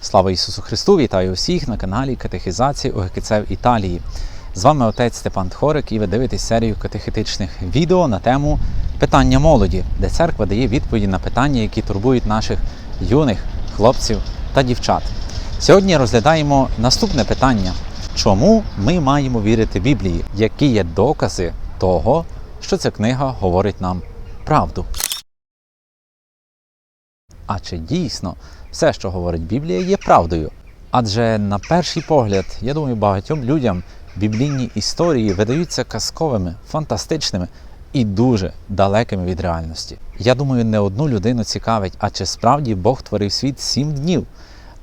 Слава Ісусу Христу! Вітаю всіх на каналі Катехізації УГКЦ Італії. З вами отець Степан Тхорик і ви дивитесь серію катехетичних відео на тему питання молоді, де церква дає відповіді на питання, які турбують наших юних хлопців та дівчат. Сьогодні розглядаємо наступне питання: чому ми маємо вірити Біблії? Які є докази того, що ця книга говорить нам правду? А чи дійсно все, що говорить Біблія, є правдою? Адже на перший погляд, я думаю, багатьом людям біблійні історії видаються казковими, фантастичними і дуже далекими від реальності. Я думаю, не одну людину цікавить, а чи справді Бог творив світ сім днів?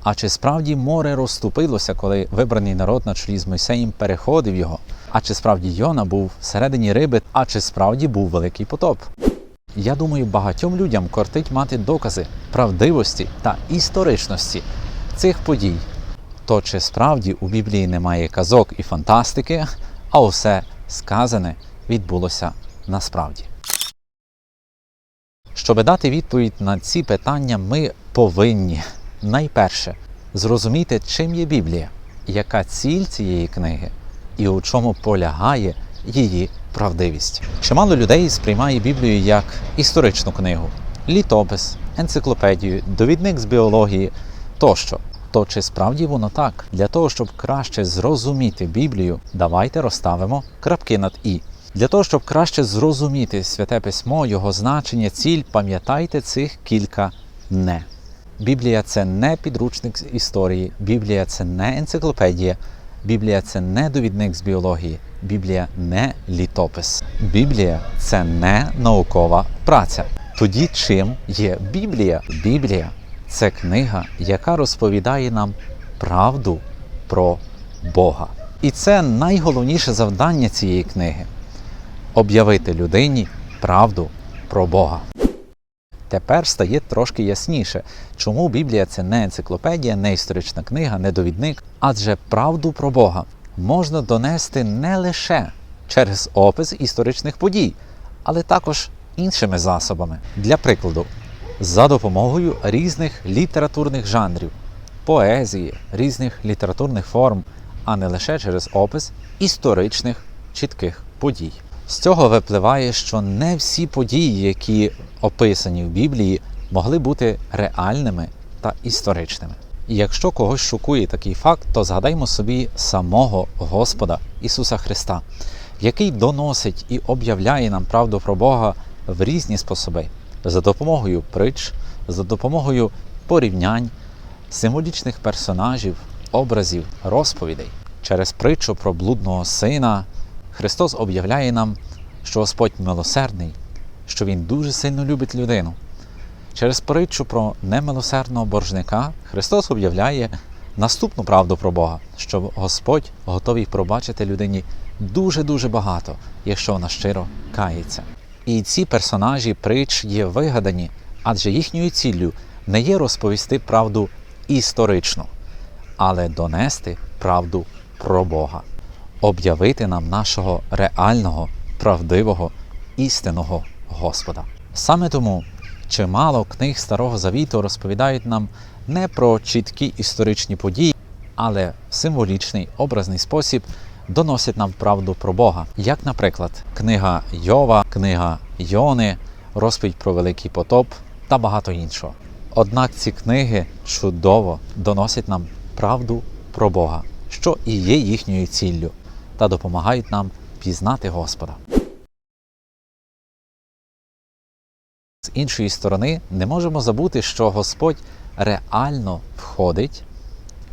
А чи справді море розступилося, коли вибраний народ на чолі з Мойсеєм переходив його? А чи справді Йона був всередині риби? А чи справді був великий потоп? Я думаю, багатьом людям кортить мати докази правдивості та історичності цих подій. То чи справді у Біблії немає казок і фантастики, а усе сказане відбулося насправді. Щоб дати відповідь на ці питання, ми повинні найперше зрозуміти, чим є Біблія, яка ціль цієї книги і у чому полягає її правдивість. Чимало людей сприймає Біблію як історичну книгу, літопис, енциклопедію, довідник з біології тощо. То чи справді воно так? Для того, щоб краще зрозуміти Біблію, давайте розставимо крапки над і. Для того, щоб краще зрозуміти святе письмо, його значення, ціль, пам'ятайте цих кілька не. Біблія це не підручник з історії, Біблія це не енциклопедія, Біблія це не довідник з біології, Біблія не літопис. Біблія це не наукова праця. Тоді чим є Біблія? Біблія це книга, яка розповідає нам правду про Бога. І це найголовніше завдання цієї книги об'явити людині правду про Бога. Тепер стає трошки ясніше, чому Біблія це не енциклопедія, не історична книга, не довідник, адже правду про Бога можна донести не лише через опис історичних подій, але також іншими засобами. Для прикладу, за допомогою різних літературних жанрів, поезії, різних літературних форм, а не лише через опис історичних чітких подій. З цього випливає, що не всі події, які описані в Біблії, могли бути реальними та історичними. І якщо когось шокує такий факт, то згадаймо собі самого Господа Ісуса Христа, який доносить і об'являє нам правду про Бога в різні способи за допомогою притч, за допомогою порівнянь, символічних персонажів, образів, розповідей. Через притчу про блудного сина Христос об'являє нам, що Господь милосердний, що Він дуже сильно любить людину. Через притчу про немилосердного боржника Христос об'являє наступну правду про Бога, що Господь готовий пробачити людині дуже-дуже багато, якщо вона щиро кається. І ці персонажі притч є вигадані, адже їхньою ціллю не є розповісти правду історичну, але донести правду про Бога, об'явити нам нашого реального, правдивого, істинного Господа. Саме тому чимало книг Старого Завіту розповідають нам не про чіткі історичні події, але в символічний образний спосіб доносять нам правду про Бога, як, наприклад, книга Йова, книга Йони, розповідь про Великий потоп та багато іншого. Однак ці книги чудово доносять нам правду про Бога, що і є їхньою ціллю, та допомагають нам пізнати Господа. З іншої сторони, не можемо забути, що Господь реально входить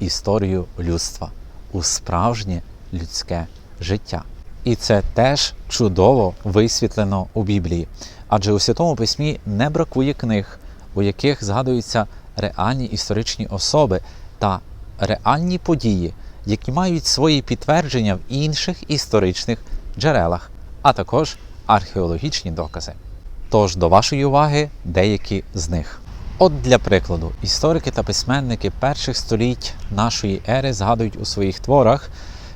в історію людства у справжнє людське життя. І це теж чудово висвітлено у Біблії. Адже у Святому Письмі не бракує книг, у яких згадуються реальні історичні особи та реальні події, які мають свої підтвердження в інших історичних джерелах, а також археологічні докази. Тож до вашої уваги деякі з них. От для прикладу, історики та письменники перших століть нашої ери згадують у своїх творах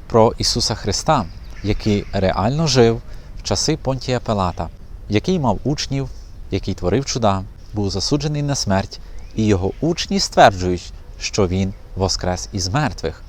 про Ісуса Христа, який реально жив в часи Понтія Пилата, який мав учнів, який творив чуда, був засуджений на смерть, і його учні стверджують, що Він воскрес із мертвих.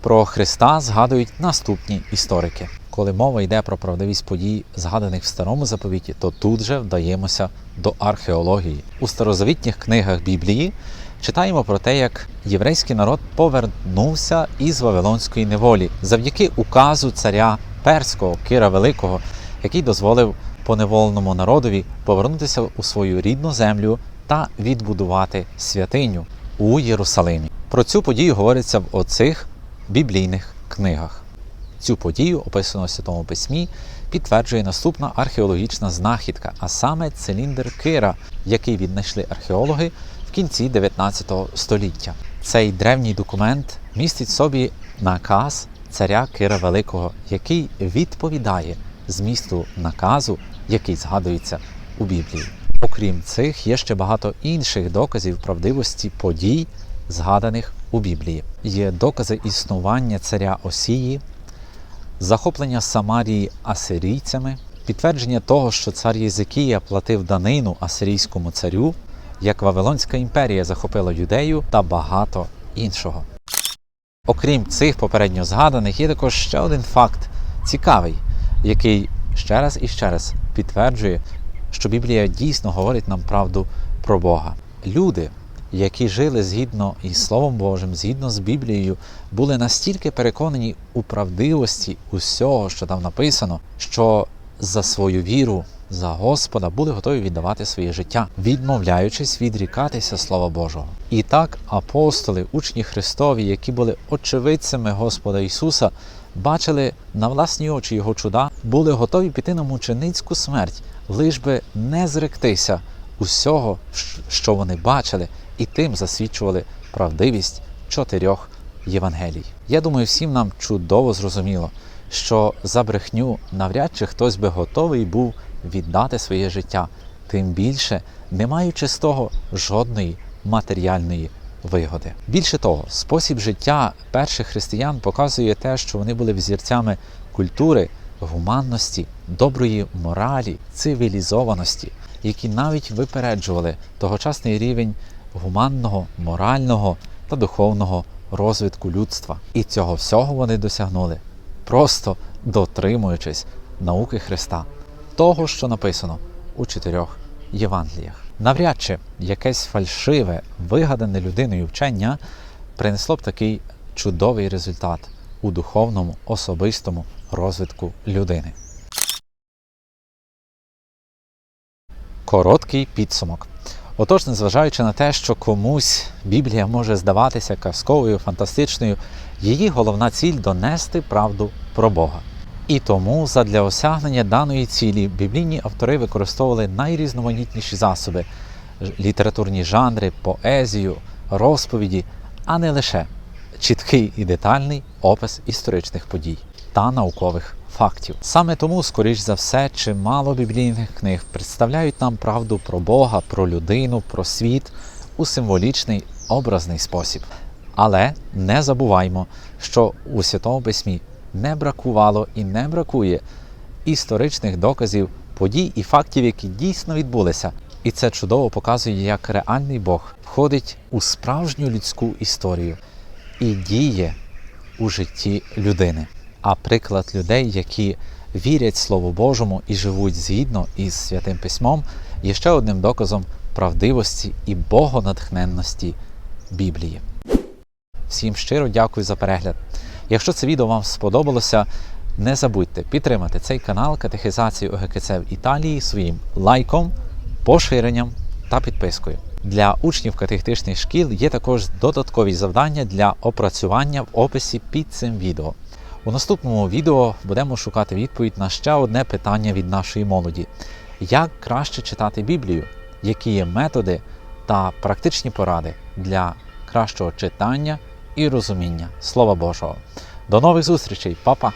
Про Христа згадують наступні історики. Коли мова йде про правдивість подій, згаданих в старому заповіті, то тут же вдаємося до археології. У старозавітніх книгах Біблії читаємо про те, як єврейський народ повернувся із Вавилонської неволі завдяки указу царя Перського Кира Великого, який дозволив поневоленому народові повернутися у свою рідну землю та відбудувати святиню у Єрусалимі. Про цю подію говориться в оцих біблійних книгах. Цю подію, описану в Святому Письмі, підтверджує наступна археологічна знахідка, а саме циліндр Кира, який віднайшли археологи в кінці 19 століття. Цей древній документ містить собі наказ царя Кира Великого, який відповідає змісту наказу, який згадується у Біблії. Окрім цих, є ще багато інших доказів правдивості подій, згаданих у Біблії. Є докази існування царя Осії, захоплення Самарії асирійцями, підтвердження того, що цар Єзикія платив данину асирійському царю, як Вавилонська імперія захопила юдею та багато іншого. Окрім цих попередньо згаданих, є також ще один факт цікавий, який ще раз і ще раз підтверджує, що Біблія дійсно говорить нам правду про Бога. Люди, які жили згідно із Словом Божим, згідно з Біблією, були настільки переконані у правдивості усього, що там написано, що за свою віру за Господа були готові віддавати своє життя, відмовляючись відрікатися Слова Божого. І так апостоли, учні Христові, які були очевидцями Господа Ісуса, бачили на власні очі Його чуда, були готові піти на мученицьку смерть, лиш би не зректися усього, що вони бачили, і тим засвідчували правдивість чотирьох Євангелій. Я думаю, всім нам чудово зрозуміло, що за брехню навряд чи хтось би готовий був віддати своє життя, тим більше не маючи з того жодної матеріальної вигоди. Більше того, спосіб життя перших християн показує те, що вони були взірцями культури, гуманності, доброї моралі, цивілізованості, які навіть випереджували тогочасний рівень гуманного, морального та духовного розвитку людства. І цього всього вони досягнули, просто дотримуючись науки Христа, того, що написано у чотирьох Євангеліях. Навряд чи якесь фальшиве, вигадане людиною вчення принесло б такий чудовий результат у духовному, особистому розвитку людини. Короткий підсумок. Отож, незважаючи на те, що комусь Біблія може здаватися казковою, фантастичною, її головна ціль донести правду про Бога. І тому задля осягнення даної цілі біблійні автори використовували найрізноманітніші засоби літературні жанри, поезію, розповіді, а не лише чіткий і детальний опис історичних подій та наукових фактів. Саме тому, скоріш за все, чимало біблійних книг представляють нам правду про Бога, про людину, про світ у символічний образний спосіб. Але не забуваймо, що у Святому Письмі не бракувало і не бракує історичних доказів подій і фактів, які дійсно відбулися. І це чудово показує, як реальний Бог входить у справжню людську історію і діє у житті людини. А приклад людей, які вірять Слову Божому і живуть згідно із святим письмом, є ще одним доказом правдивості і богонатхненності Біблії. Всім щиро дякую за перегляд. Якщо це відео вам сподобалося, не забудьте підтримати цей канал Катехизації ОГКЦ в Італії своїм лайком, поширенням та підпискою. Для учнів катехетичних шкіл є також додаткові завдання для опрацювання в описі під цим відео. У наступному відео будемо шукати відповідь на ще одне питання від нашої молоді: як краще читати Біблію, які є методи та практичні поради для кращого читання і розуміння Слова Божого. До нових зустрічей, Па-па!